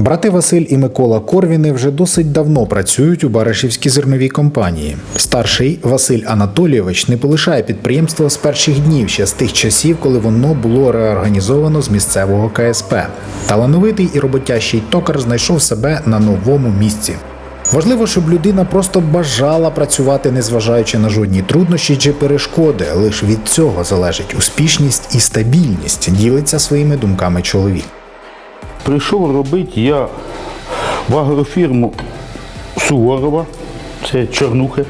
Брати Василь і Микола Корвіни вже досить давно працюють у Баришівській зерновій компанії. Старший Василь Анатолійович не полишає підприємство з перших днів, ще з тих часів, коли воно було реорганізовано з місцевого КСП. Талановитий і роботящий токар знайшов себе на новому місці. Важливо, щоб людина просто бажала працювати, незважаючи на жодні труднощі чи перешкоди. Лише від цього залежить успішність і стабільність. Ділиться своїми думками чоловік. Прийшов робити я в агрофірму Суворова, це Чорнухи.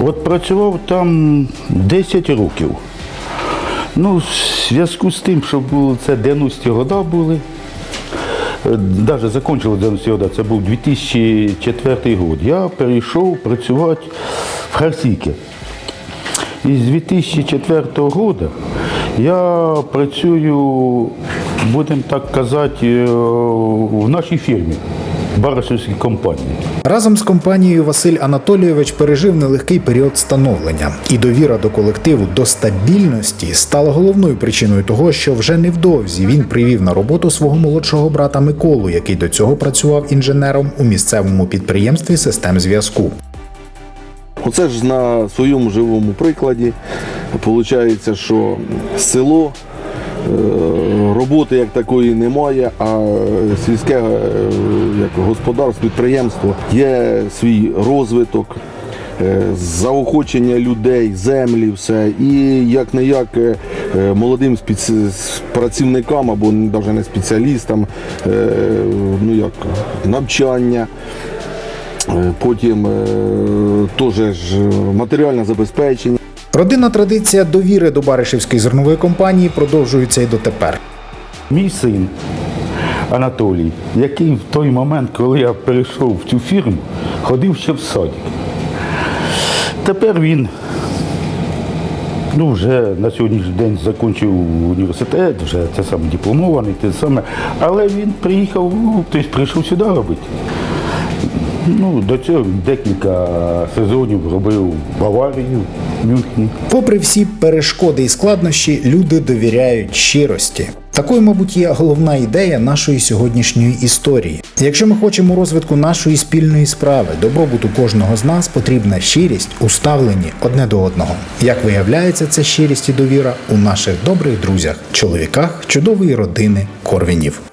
От працював там 10 років. Ну, в зв'язку з тим, що було це 90-ті роки були. Навіть закінчили 90-ті роки, це був 2004 рік. Я перейшов працювати в Харсіки. І з 2004 року я працюю, будемо так казати, е, в нашій фірмі, Барашівській компанії. Разом з компанією Василь Анатолійович пережив нелегкий період становлення, і довіра до колективу до стабільності стала головною причиною того, що вже невдовзі він привів на роботу свого молодшого брата Миколу, який до цього працював інженером у місцевому підприємстві систем зв'язку. Оце ж на своєму живому прикладі. Получається, що село, роботи як такої немає, а сільське е, як господарство, підприємство є свій розвиток. е, Заохочення людей, землі, все. І як не як молодим працівникам або навіть не спеціалістам, е, ну як навчання. Е, Потім е, теж матеріальне забезпечення. Родинна традиція довіри до Баришівської зернової компанії продовжується і дотепер. Мій син Анатолій, який в той момент, коли я перейшов в цю фірму, ходив ще в садик. Тепер він ну, вже на сьогоднішній день закінчив університет, вже це саме дипломований, те саме. Але він приїхав, ну, тобто прийшов сюди робити. Ну, до цього декілька сезонів робив Баварію, в Мюнхені. Попри всі перешкоди і складнощі, люди довіряють щирості. Такою, мабуть, є головна ідея нашої сьогоднішньої історії. Якщо ми хочемо розвитку нашої спільної справи, добробуту кожного з нас потрібна щирість у ставленні одне до одного. Як виявляється, ця щирість і довіра у наших добрих друзях, чоловіках чудової родини Корвінів.